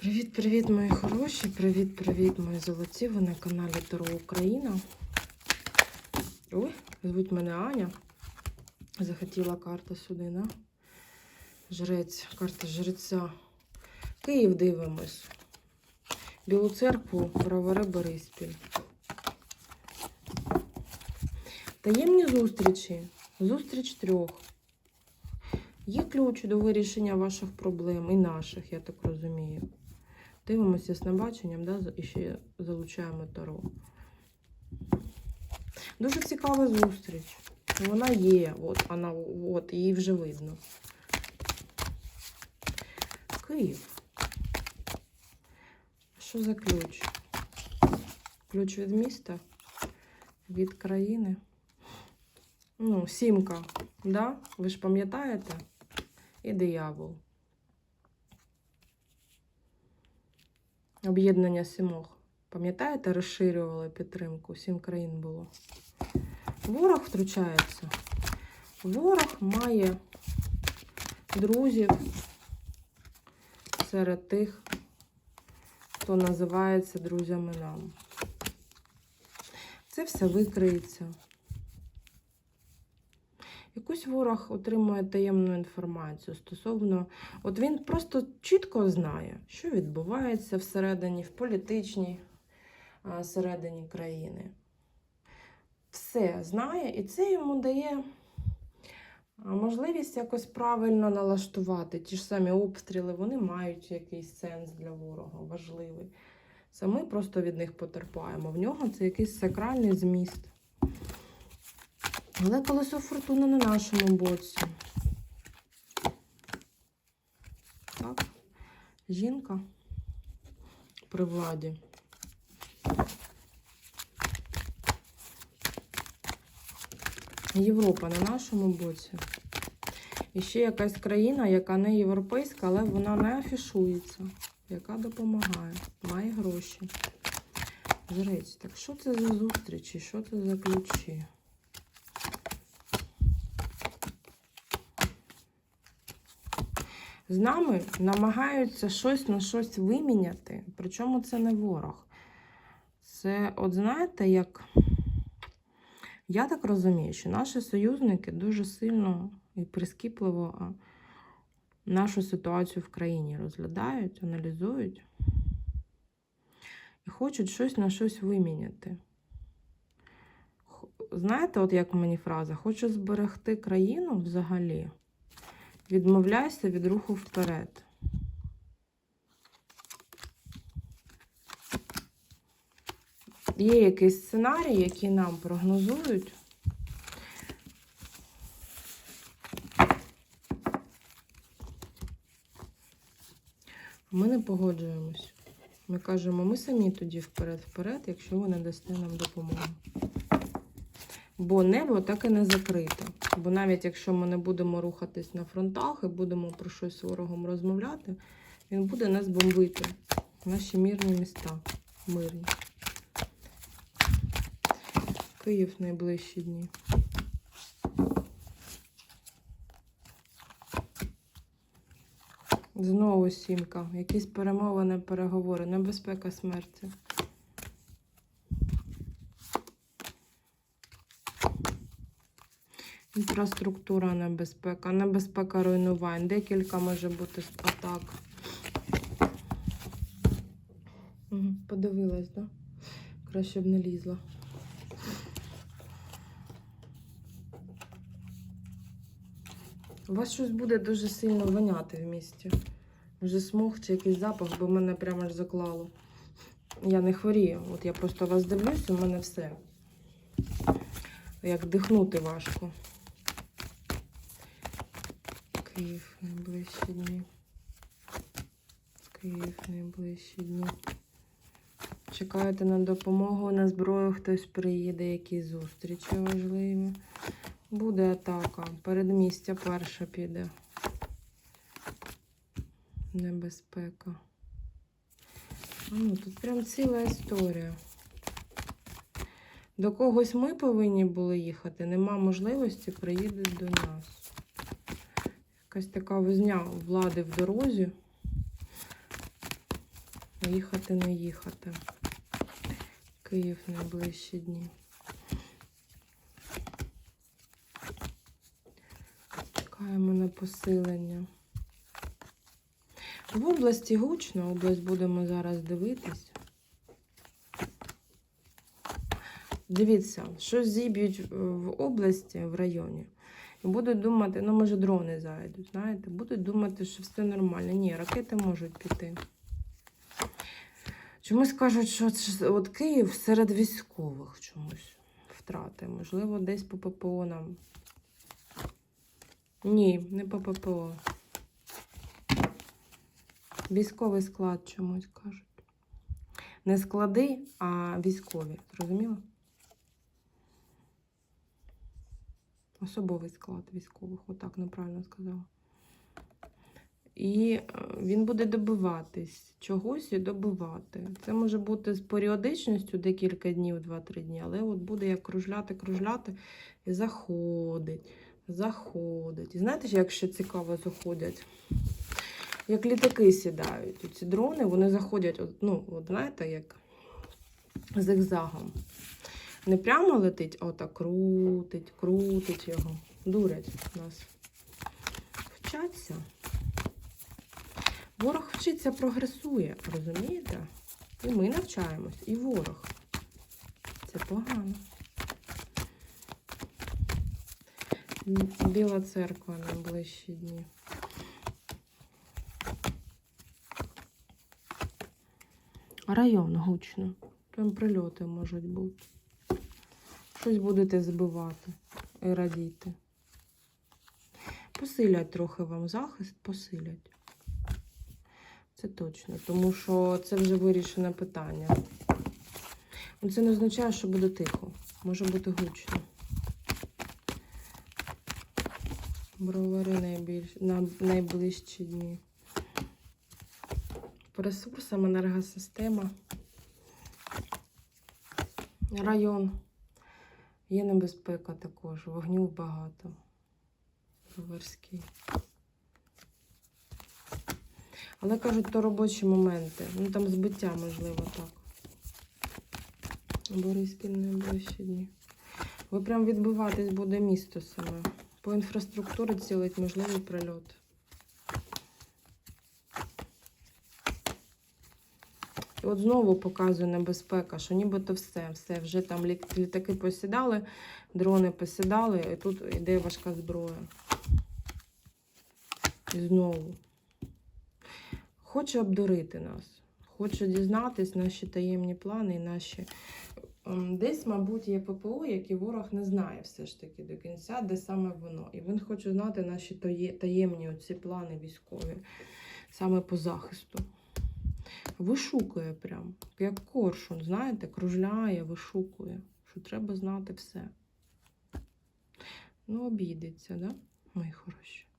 Привіт-привіт, мої хороші! Привіт-привіт, мої золоті! Ви на каналі Таро Україна. Ой, звуть мене Аня. Захотіла карта сюди, да? Жрець, карта жреця. Київ дивимось. Білу церкву, Бровари, Бориспіль. Таємні зустрічі. Зустріч трьох. Є ключ до вирішення ваших проблем і наших, я так розумію. Дивимося з небаченням, да? і ще залучаємо таро. Дуже цікава зустріч. Вона є, от, вона, от, її вже видно. Київ. Що за ключ? Ключ від міста? Від країни? Ну, сімка, да? Ви ж пам'ятаєте? І диявол. Об'єднання сімох. Пам'ятаєте, розширювали підтримку? Сім країн було. Ворог втручається. Ворог має друзів серед тих, хто називається друзями нам. Це все викриється. Якусь ворог отримує таємну інформацію стосовно, от він просто чітко знає, що відбувається всередині, в політичній середині країни. Все знає, і це йому дає можливість якось правильно налаштувати. Ті ж самі обстріли, вони мають якийсь сенс для ворога, важливий. Це ми просто від них потерпаємо. В нього це якийсь сакральний зміст. Але колесо фортуни на нашому боці. Так, жінка при владі. Європа на нашому боці. І ще якась країна, яка не європейська, але вона не афішується, яка допомагає, має гроші. Жрець, так що це за зустрічі? Що це за ключі? З нами намагаються щось на щось виміняти, причому це не ворог. Це, от знаєте, як я так розумію, що наші союзники дуже сильно і прискіпливо нашу ситуацію в країні розглядають, аналізують і хочуть щось на щось виміняти. Знаєте, от як мені фраза, хочу зберегти країну взагалі. Відмовляйся від руху вперед. Є якийсь сценарій, який нам прогнозують. Ми не погоджуємось. Ми кажемо, ми самі тоді вперед-вперед, якщо ви не дасте нам допомогу. Бо небо так і не закрите. Бо навіть якщо ми не будемо рухатись на фронтах і будемо про щось з ворогом розмовляти, він буде нас бомбити. Наші мирні міста. Мирні. Київ найближчі дні. Знову сімка. Якісь перемовини, переговори. Небезпека смерті. Інфраструктура небезпека, небезпека руйнувань. Декілька може бути атак. Подивилась, так? Да? Краще б не лізла. У вас щось буде дуже сильно воняти в місті. Вже смог чи якийсь запах, бо мене прямо аж заклало. Я не хворію. От я просто вас дивлюсь, у мене все. Як дихнути важко. Київ найближчі дні. Київ найближчі дні. Чекаєте на допомогу, на зброю хтось приїде, якісь зустрічі важливі. Буде атака. Передмістя перша піде. Небезпека. Ну, тут прям ціла історія. До когось ми повинні були їхати, нема можливості, приїдуть до нас. Якась така возня влади в дорозі. Їхати, не їхати. Київ найближчі дні. Чекаємо на посилення. В області гучно, область будемо зараз дивитись. Дивіться, що зіб'ють в- області, в районі. І будуть думати, ну, може, дрони зайдуть, знаєте, будуть думати, що все нормально. Ні, ракети можуть піти. Чомусь кажуть, що от Київ серед військових чомусь втрати. Можливо, десь по ППО нам. Ні, не по ППО. Військовий склад чомусь кажуть. Не склади, а військові. Зрозуміло? Особовий склад військових, отак неправильно сказала. І е, він буде добиватись чогось і добивати. Це може бути з періодичністю декілька днів, 2-3 дні, але от буде як кружляти, кружляти і заходить, заходить. І знаєте, як ще цікаво заходять? Як літаки сідають. Ці дрони, вони заходять, ну, от знаєте, як зигзагом. Не прямо летить, а отак крутить, крутить його. Дурять нас. Вчаться. Ворог вчиться, прогресує, розумієте? І ми навчаємось, і ворог. Це погано. Біла церква найближчі дні. Район гучно. Там прильоти можуть бути. Щось будете збивати і радіти. Посилять трохи вам захист, посилять. Це точно, тому що це вже вирішене питання. Ну, Це не означає, що буде тихо. Може бути гучно. Бровари найбільш... на найближчі дні. По ресурсам енергосистема. Район. Є небезпека також. Вогню багато. Броварський. Але кажуть, то робочі моменти. Ну там збиття, можливо, так. Бориспіль найближчі дні. Ви прям відбиватись буде місто саме. По інфраструктурі цілить можливий прильот. І от знову показує небезпека, що нібито все, все, вже там літаки посідали, дрони посідали, і тут йде важка зброя. І знову. Хоче обдурити нас, хоче дізнатись наші таємні плани і наші. Ем, Десь, мабуть, є ППО, які ворог не знає все ж таки до кінця, де саме воно. І він хоче знати наші таємні оці плани військові, саме по захисту. Вишукує прям, як коршун, знаєте, кружляє, вишукує, що треба знати все. Ну, обійдеться, да, мої хороші?